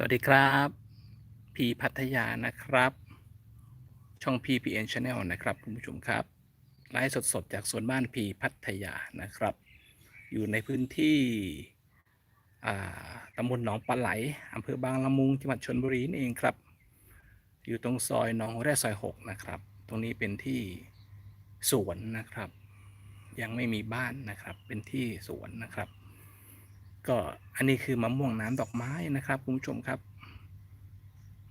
สวัสดีครับ พีพัทยานะครับ ช่อง PPN Channel นะครับคุณผู้ชมครับ ไลฟ์สดๆ จากสวนบ้านพีพัทยานะครับ อยู่ในพื้นที่ตำบลหนองปลาไหลอำเภอบางละมุงจังหวัดชนบุรีนี่เองครับ อยู่ตรงซอยหนองแร่ซอย6นะครับ ตรงนี้เป็นที่สวนนะครับ ยังไม่มีบ้านนะครับ เป็นที่สวนนะครับ ก็อันนี้คือมะม่วงน้ำดอกไม้นะครับคุณผู้ชมครับ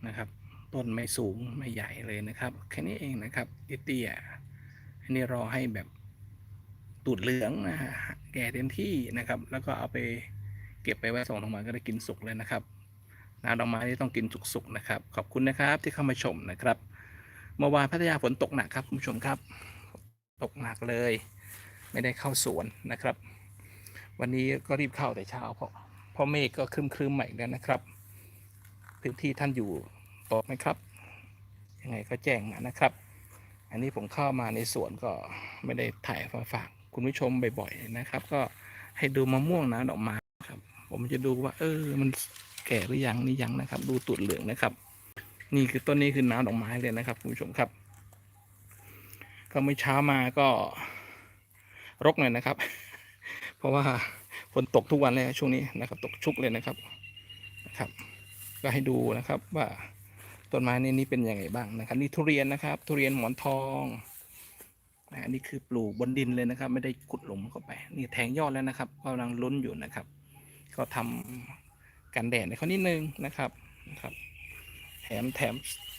นะครับต้นไม่สูงไม่ใหญ่เลยนะครับ แค่นี้เองนะครับเตี้ยๆอันนี้รอให้แบบตูดเหลืองนะฮะแก่เต็มที่นะครับ แล้วก็เอาไปเก็บไปไว้ส่งทางมาก็ได้กินสุกเลยนะครับน้ำดอกไม้ที่ต้องกินสุกๆนะครับ ขอบคุณนะครับที่เข้ามาชมนะครับเมื่อวานพัทยาฝนตกหนักครับคุณผู้ชมครับ ตกหนักเลย ไม่ได้เข้าสวนนะครับ วันนี้ก็รีบเข้าแต่เช้าเพราะเพราะเมฆก็ครึมครึมใหม่แล้วนะครับ พื้นที่ท่านอยู่ตกไหมครับ ยังไงก็แจ้งมานะครับ อันนี้ผมเข้ามาในสวนก็ไม่ได้ถ่ายมาฝากคุณผู้ชมบ่อยๆนะครับ ก็ให้ดูมะม่วงนะดอกไม้ครับ ผมจะดูว่า เออ มันแก่หรือยังนี่ยังนะครับ ดูตุดเหลืองนะครับ นี่คือต้นนี้คือน้ำดอกไม้เลยนะครับคุณผู้ชมครับ ก็เมื่อเช้ามาก็รกหน่อยนะครับ เพราะว่าฝนตกทุกวันเลยช่วงนี้นะครับตกชุกเลยนะครับนะครับ ก็ให้ดูนะครับว่าต้นไม้นี่นี่เป็นยังไงบ้างนะครับ นี่ทุเรียนนะครับ ทุเรียนหมอนทองนะอันนี้คือปลูกบนดินเลยนะครับ ไม่ได้ขุดหลุมเข้าไป นี่แทงยอดแล้วนะครับกำลังลุ้นอยู่นะครับ ก็ทำกันแดดในเขานิดนึงนะครับนะครับ แถมแถม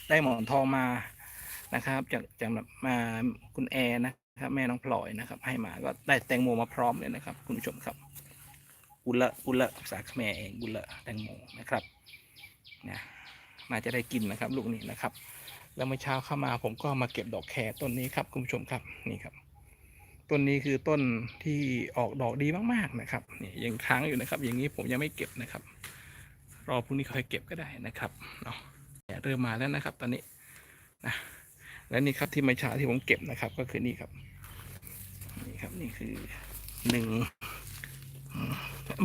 ได้หมอนทองมานะครับ จากจากมาคุณแอร์นะ ครับแม่น้องพลอยนะครับ ให้มาก็ได้แตงโมมาพร้อมเลยนะครับ คุณผู้ชมครับอุละอุละภาษาเขมรเองอุละแตงโมนะครับเนี่ยน่าจะได้กินนะครับ ลูกนี้นะครับ แล้วเมื่อเช้าเข้ามาผมก็มาเก็บดอกแครต้นนี้ครับ คุณผู้ชมครับนี่ครับต้นนี้คือต้นที่ออกดอกดีมากๆนะครับนี่ยังค้างอยู่นะครับ อย่างนี้ผมยังไม่เก็บนะครับ รอพรุ่งนี้ค่อยเก็บก็ได้นะครับเนาะเริ่มมาแล้วนะครับ ตอนนี้นะ และนี่ครับที่เมื่ช้าที่ผมเก็บนะครับ ก็คือนี่ครับนี่ครับนี่คือหนึ่ง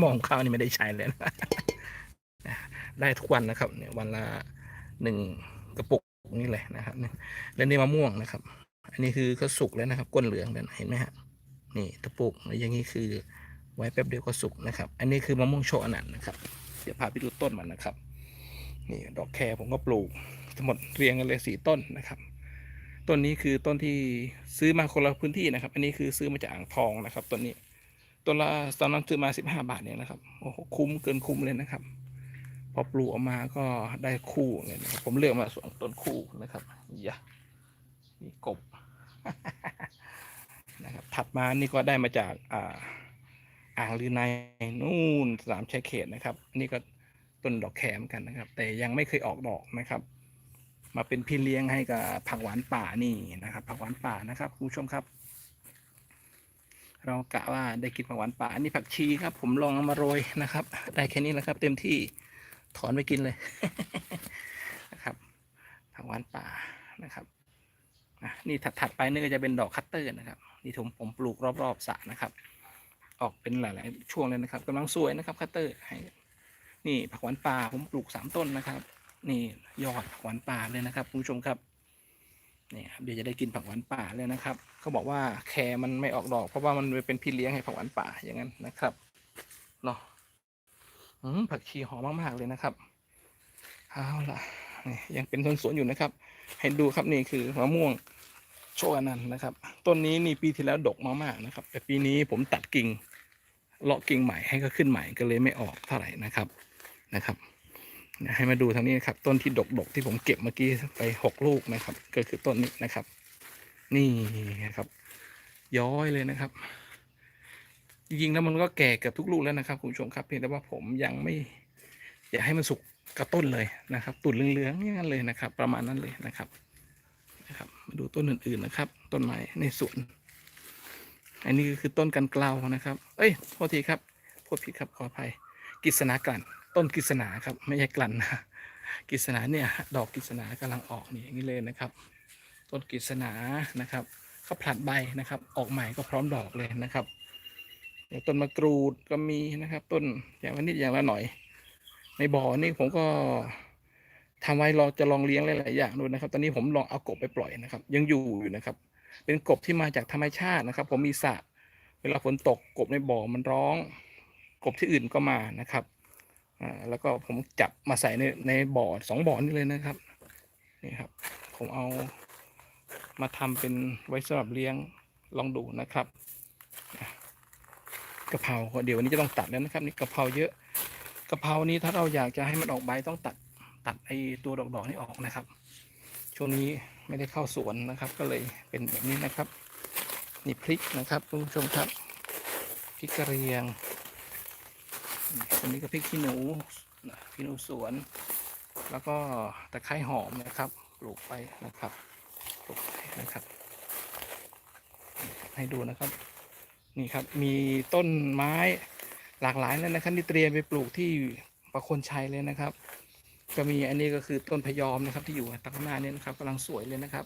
มองข้าวนี่ไม่ได้ใช้เลยนะได้ทุกวันนะครับ เนี่ยวันละหนึ่งกระปุกนี่เลยนะครับแล้วนี่มะม่วงนะครับ อันนี้คือก็สุกแล้วนะครับ ก้นเหลืองแล้วนเห็นไหมฮะนี่ตะปุกแล้วอย่างนี้คือ ไว้แป๊บเดียวก็สุกนะครับ อันนี้คือมะม่วงโชว์อนันนะครับเดี๋ยวพาไปดูต้นมันนะครับ นี่ดอกแครผมก็ปลูกทั้งหมดเรียงกันเลยสี่ต้นนะครับ ต้นนี้คือต้นที่ซื้อมาคนละพื้นที่นะครับ อันนี้คือซื้อมาจากอ่างทองนะครับต้นนี้ต้นละตอนนั้นซื้อมาสิบห้าบาทเนี่ยนะครับโอ้โหคุ้มเกินคุ้มเลยนะครับ พอปลูกออกมาก็ได้คู่เลยนะครับผมเลือกมาสองต้นคู่นะครับอย่ามีกบนะครับถัดมานี่ก็ได้มาจากอ่าอ่างลือในนู่นสามชัยเขตนะครับอันนี่ก็ต้นดอกแขมกันนะครับ แต่ยังไม่เคยออกดอกนะครับ มาเป็นพี่เลี้ยงให้กับผักหวานป่านี่นะครับ ผักหวานป่านะครับคุณผู้ชมครับ เรากะว่าได้กินผักหวานป่าอันนี้ผักชีครับ ผมลองเอามาโรยนะครับ ได้แค่นี้แหละครับ เต็มที่ถอนไปกินเลยนะครับผักหวานป่านะครับนี่ถัดๆไปนี่ก็จะเป็นดอกคัตเตอร์นะครับนี่ผมผมปลูกรอบๆสระนะครับ ออกเป็นหลาย ๆ ช่วงเลยนะครับกำลังสวยนะครับคัตเตอร์ให้นี่ผักหวานป่าผมปลูกสามต้นนะครับ นี่ยอดผักหวานป่าเลยนะครับคุณผู้ชมครับนี่ครับเดี๋ยวจะได้กินผักหวานป่าเลยนะครับเขาบอกว่าแคร์มันไม่ออกดอก เพราะว่ามันเป็นพี่เลี้ยงให้ผักหวานป่าอย่างนั้นนะครับเนาะอืมผักชีหอมมาก ๆ เลยนะครับเอาล่ะนี่ยังเป็นต้นสวนอยู่นะครับ ให้ดูครับนี่คือมะม่วงโชคอนันต์นะครับ ต้นนี้นี่ปีที่แล้วดกมากๆนะครับ แต่ปีนี้ผมตัดกิ่งเลาะกิ่งใหม่ให้ก็ขึ้นใหม่ก็เลยไม่ออกเท่าไหร่นะครับนะครับ ให้มาดูทางนี้นะครับ ต้นที่ดกๆที่ผมเก็บเมื่อกี้ไปหกลูกนะครับ ก็คือต้นนี้นะครับ นี่นะครับ ย้อยเลยนะครับ จริงๆแล้วมันก็แก่เกือบทุกลูกแล้วนะครับคุณผู้ชมครับ เพียงแต่ว่าผมยังไม่ อยากให้มันสุกกระต้นเลยนะครับ ตุ่นเหลืองๆอย่างนั้นเลยนะครับ ประมาณนั้นเลยนะครับนะครับ มาดูต้นอื่นๆนะครับ ต้นไม้ในสวนอันนี้ก็คือต้นกันเกลานะครับ เอ้ยโทษทีครับพูดผิดครับขออภัย กิษณากลั่น ต้นกิษณาครับ ไม่ใช่กลั่นนะกิษณาเนี่ยดอกกิษณากำลังออกนี่อย่างนี้เลยนะครับ ต้นกิษณานะครับเขาผลัดใบนะครับ ออกใหม่ก็พร้อมดอกเลยนะครับอย่างต้นมะกรูดก็มีนะครับ ต้นอย่างละนิดอย่างละหน่อย ในบ่อนี่ผมก็ทำไว้ราจะลองเลี้ยงหลายๆอย่างดูนะครับ ตอนนี้ผมลองเอากบไปปล่อยนะครับ ยังอยู่อยู่นะครับ เป็นกบที่มาจากธรรมชาตินะครับ ผมมีสระเวลาฝนตกกบในบ่อมันร้อง กบที่อื่นก็มานะครับอ่าแล้วก็ผมจับมาใส่ในในบ่อสองบ่อนี่เลยนะครับนี่ครับ ผมเอามาทำเป็นไว้สำหรับเลี้ยงลองดูนะครับอะกะเพราเดี๋ยววันนี้จะต้องตัดแล้วนะครับนี่กะเพราเยอะกะเพรานี้ถ้าเราอยากจะให้มันออกใบต้องตัดตัดไอ้ตัวดอกๆนี่ออกนะครับ ช่วงนี้ไม่ได้เข้าสวนนะครับ ก็เลยเป็นแบบนี้นะครับ นี่พริกนะครับคุณผู้ชมครับพริกกระเรียง อันนี้ก็พริกขี้หนูนะขี้หนูสวน แล้วก็ตะไคร้หอมนะครับ ปลูกไปนะครับ ปลูกไปนะครับ ให้ดูนะครับ นี่ครับ มีต้นไม้หลากหลายเลยนะครับที่เตรียมไปปลูกที่ประคนชัยเลยนะครับ ก็มีอันนี้ก็คือต้นพยอมนะครับ ที่อยู่ตางข้างหน้านี่นะครับกำลังสวยเลยนะครับ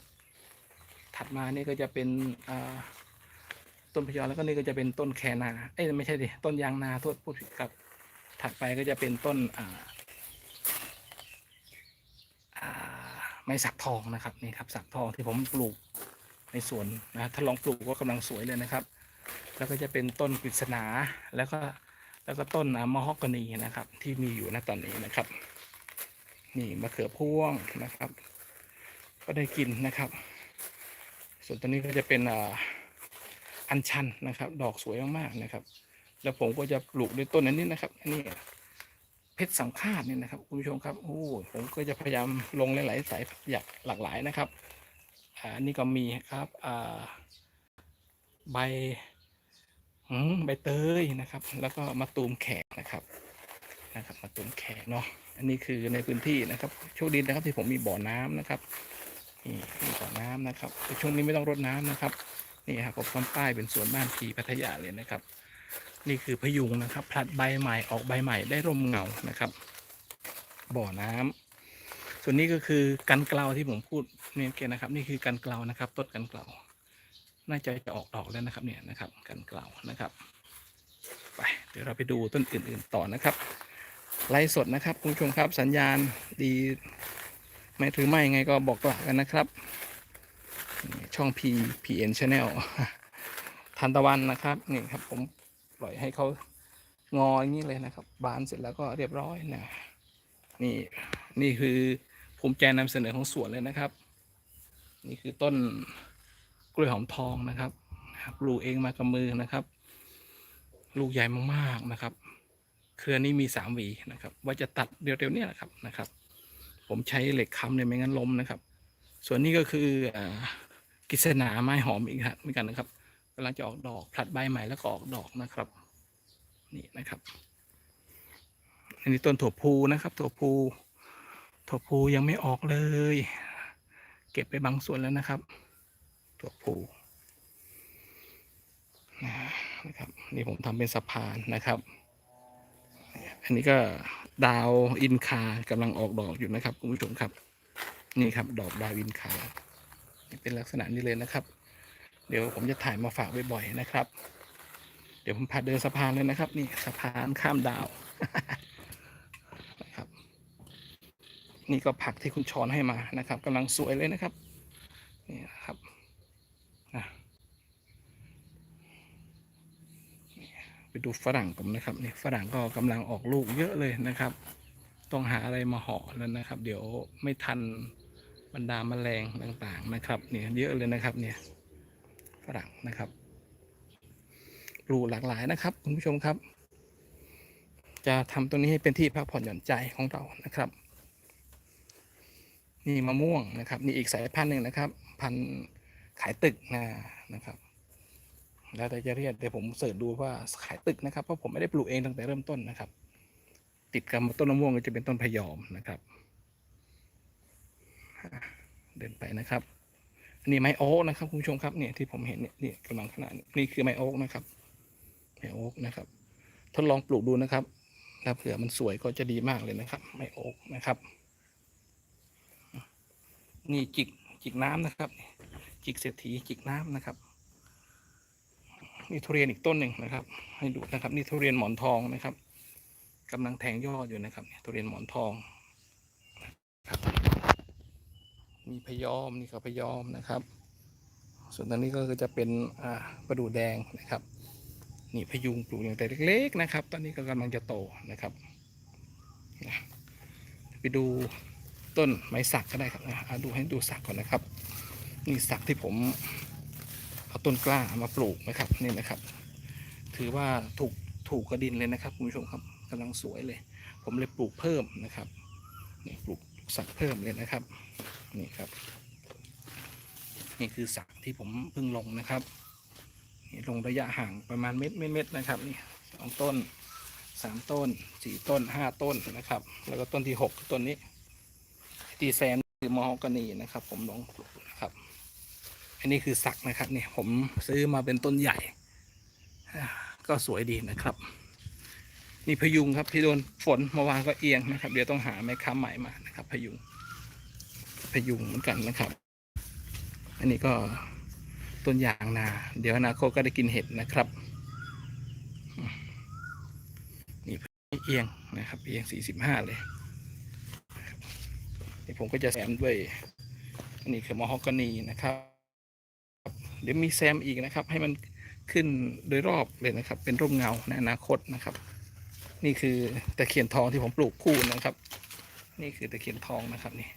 ถัดมานี่ก็จะเป็นอ่าต้นพยอมแล้วก็นี่ก็จะเป็นต้นแคนา เอ้ยไม่ใช่ดิ ต้นยางนาโทษพูดผิดครับ ถัดไปก็จะเป็นต้นอ่าไม้สักทองนะครับนี่ครับสักทองที่ผมปลูกในสวนนะถ้าลองปลูกก็กำลังสวยเลยนะครับ แล้วก็จะเป็นต้นกฤษณาแล้วก็แล้วก็ต้นมะฮอกกานีนะครับ ที่มีอยู่ณตอนนี้นะครับ นี่มะเขือพวงนะครับ ก็ได้กินนะครับ ส่วนตัวนี้ก็จะเป็นอัญชันนะครับ ดอกสวยมากๆนะครับ แล้วผมก็จะปลูกด้วยต้นอันนี้นะครับ อันนี้เพชรสังฆาตเนี่ยนะครับคุณผู้ชมครับโอ้ผมก็จะพยายามลงหลายๆสายอยากหลากหลายนะครับอันนี้ก็มีครับใบใบเตยนะครับ แล้วก็มะตูมแขกนะครับนะครับมะตูมแขกเนาะอันนี้คือในพื้นที่นะครับโชคดีนะครับที่ผมมีบ่อน้ำนะครับนี่มีบ่อน้ำนะครับช่วงนี้ไม่ต้องรดน้ำนะครับนี่ครับผมทำป้ายเป็นสวนบ้านพีพัทยาเลยนะครับ นี่คือพยุงนะครับผลัดใบใหม่ออกใบใหม่ได้ร่มเงานะครับ บ่อน้ำส่วนนี้ก็คือกันเกลาที่ผมพูดเนี่ยเกนะครับ นี่คือกันเกลานะครับต้นกันเกลาน่าจะจะออกดอกแล้วนะครับเนี่ยนะครับ กันเกลานะครับไปเดี๋ยวเราไปดูต้นอื่น ๆ ต่อนะครับไลฟ์สดนะครับคุณผู้ชมครับสัญญาณดีไหมหรือไม่ไงก็บอกกล่าวกันนะครับ ช่อง P PN Channel ทันตะวันนะครับนี่ครับผม ปล่อยให้เขางออย่างนี้เลยนะครับ บานเสร็จแล้วก็เรียบร้อยนะนี่นี่คือภูมิใจนำเสนอของสวนเลยนะครับ นี่คือต้นกล้วยหอมทองนะครับปลูกเองมากับมือนะครับ ลูกใหญ่มากๆนะครับ เครือนี้มีสามหวีนะครับ ว่าจะตัดเร็วๆเนี่ยนะครับนะครับ ผมใช้เหล็กค้ำเนี่ยไม่งั้นล้มนะครับ ส่วนนี้ก็คืออกิษณาไม้หอมอีกฮะเหมือนกันนะครับ กำลังจะออกดอกผลัดใบใหม่แล้วก็ออกดอกนะครับ นี่นะครับอันนี้ต้นถั่วพูนะครับ ถั่วพูถั่วพูยังไม่ออกเลย เก็บไปบางส่วนแล้วนะครับ ถั่วพูนะครับนี่ผมทำเป็นสะพานนะครับ อันนี้ก็ดาวอินคากำลังออกดอกอยู่นะครับคุณผู้ชมครับ นี่ครับ ดอกดาวอินคาเป็นลักษณะนี้เลยนะครับ เดี๋ยวผมจะถ่ายมาฝากบ่อยๆนะครับ เดี๋ยวผมพาเดินสะพานเลยนะครับ นี่สะพานข้ามดาวนะครับ นี่ก็ผักที่คุณชอนให้มานะครับกำลังสวยเลยนะครับนี่นะครับไปดูฝรั่งผมนะครับนี่ฝรั่งก็กำลังออกลูกเยอะเลยนะครับ ต้องหาอะไรมาห่อแล้วนะครับ เดี๋ยวไม่ทันบรรดาแมลงต่างๆนะครับ เนี่ยเยอะเลยนะครับเนี่ย ฝรั่งนะครับปลูกหลากหลายนะครับคุณผู้ชมครับ จะทำตรงนี้ให้เป็นที่พักผ่อนหย่อนใจของเรานะครับ นี่มะม่วงนะครับนี่อีกสายพันธุ์หนึ่งนะครับ พันธุ์ขายตึกนะนะครับ แล้วแต่จะเรียกเดี๋ยวผมเสิร์ชดูว่าขายตึกนะครับเพราะผมไม่ได้ปลูกเองตั้งแต่เริ่มต้นนะครับ ติดกับต้นมะม่วงก็จะเป็นต้นพยอมนะครับ เดินไปนะครับ นนี้ไม้โอ๊กนะครับคุณผู้ชมครับเนี่ยที่ผมเห็นเนี่ยนี่กำลังขนาดนี้นี่คือไม้โอ๊กนะครับไม้โอ๊กนะครับ ทดลองปลูกดูนะครับถ้าเผื่อมันสวยก็จะดีมากเลยนะครับ ไม้โอ๊กนะครับ นี่จิกจิกน้ำนะครับ จิกเศรษฐีจิกน้ำนะครับนี่ทุเรียนอีกต้นหนึ่งนะครับ ให้ดูนะครับ นี่ทุเรียนหมอนทองนะครับกำลังแทงยอดอยู่นะครับทุเรียนหมอนทองครับ มีพยอมนี่ก็พยอมนะครับ ส่วนตรงนี้ก็คือจะเป็นอ่าประดู่แดงนะครับ นี่พยุงปลูกอย่างแต่เล็กๆนะครับ ตอนนี้ก็กำลังจะโตนะครับไปดูต้นไม้สักก็ได้ครับนะดูให้ดูสักก่อนนะครับ นี่สักที่ผมเอาต้นกล้ามาปลูกนะครับนี่นะครับ ถือว่าถูกถูกกระดินเลยนะครับคุณผู้ชมครับกำลังสวยเลย ผมเลยปลูกเพิ่มนะครับนี่ปลูกสักเพิ่มเลยนะครับ นี่ครับ นี่คือสักที่ผมเพิ่งลงนะครับนี่ลงระยะห่างประมาณเม็ดเม็ดเม็ดนะครับนี่สองต้นสามต้นสี่ต้นห้าต้นนะครับ แล้วก็ต้นที่หกต้นนี้ ตีแซมคือมอฮอกานีนะครับ ผมลงปลูกนะครับ อันนี้คือสักนะครับนี่ผมซื้อมาเป็นต้นใหญ่ ก็สวยดีนะครับนี่พยุงครับที่โดนฝนเมาวานก็เอียงนะครับ เดี๋ยวต้องหาไม้ค้ำใหม่มานะครับ พยุง ยุงเหมือนกันนะครับ อันนี้ก็ต้นยางนา เดี๋ยวอนาคตก็ได้กินเห็ดนะครับนี่เอียงนะครับเอียง45เลยนี่ผมก็จะแซมด้วยอันนี้คือมอฮอกกานีนะครับ เดี๋ยวมีแซมอีกนะครับ ให้มันขึ้นโดยรอบเลยนะครับ เป็นร่มเงาในอนาคตนะครับ นี่คือตะเคียนทองที่ผมปลูกคู่นะครับ นี่คือตะเคียนทองนะครับนี่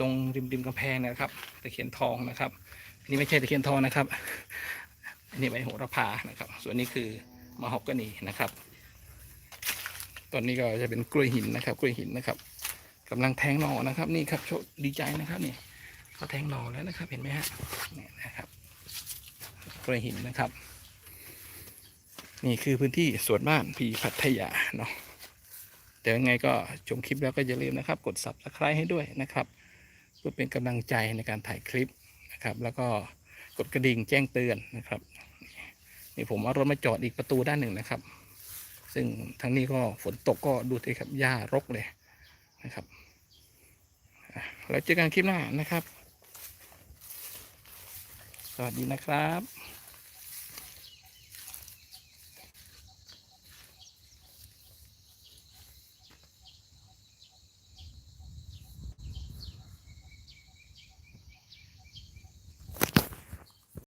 ลงริมริมกำแพงนะครับตะเคียนทองนะครับอันนี้ไม่ใช่ตะเคียนทองนะครับอันนี้ใบโหระพานะครับ ส่วนนี้คือมะฮอกกานีนะครับตอนนี้ก็จะเป็นกล้วยหินนะครับ กล้วยหินนะครับกำลังแทงหน่อนะครับนี่ครับโชคดีใจนะครับนี่เขาแทงหน่อแล้วนะครับ เห็นไหมฮะนี่นะครับกล้วยหินนะครับ นี่คือพื้นที่สวนบ้านพีพัทยาเนาะแต่ยังไงก็ชมคลิปแล้วก็อย่าลืมนะครับ กด subscribe ให้ด้วยนะครับ เพื่อเป็นกำลังใจในการถ่ายคลิปนะครับ แล้วก็กดกระดิ่งแจ้งเตือนนะครับนี่ผมเอารถมาจอดอีกประตูด้านหนึ่งนะครับ ซึ่งทางนี้ก็ฝนตกก็ดูสิครับหญ้ารกเลยนะครับแล้วเจอกันคลิปหน้านะครับ สวัสดีนะครับ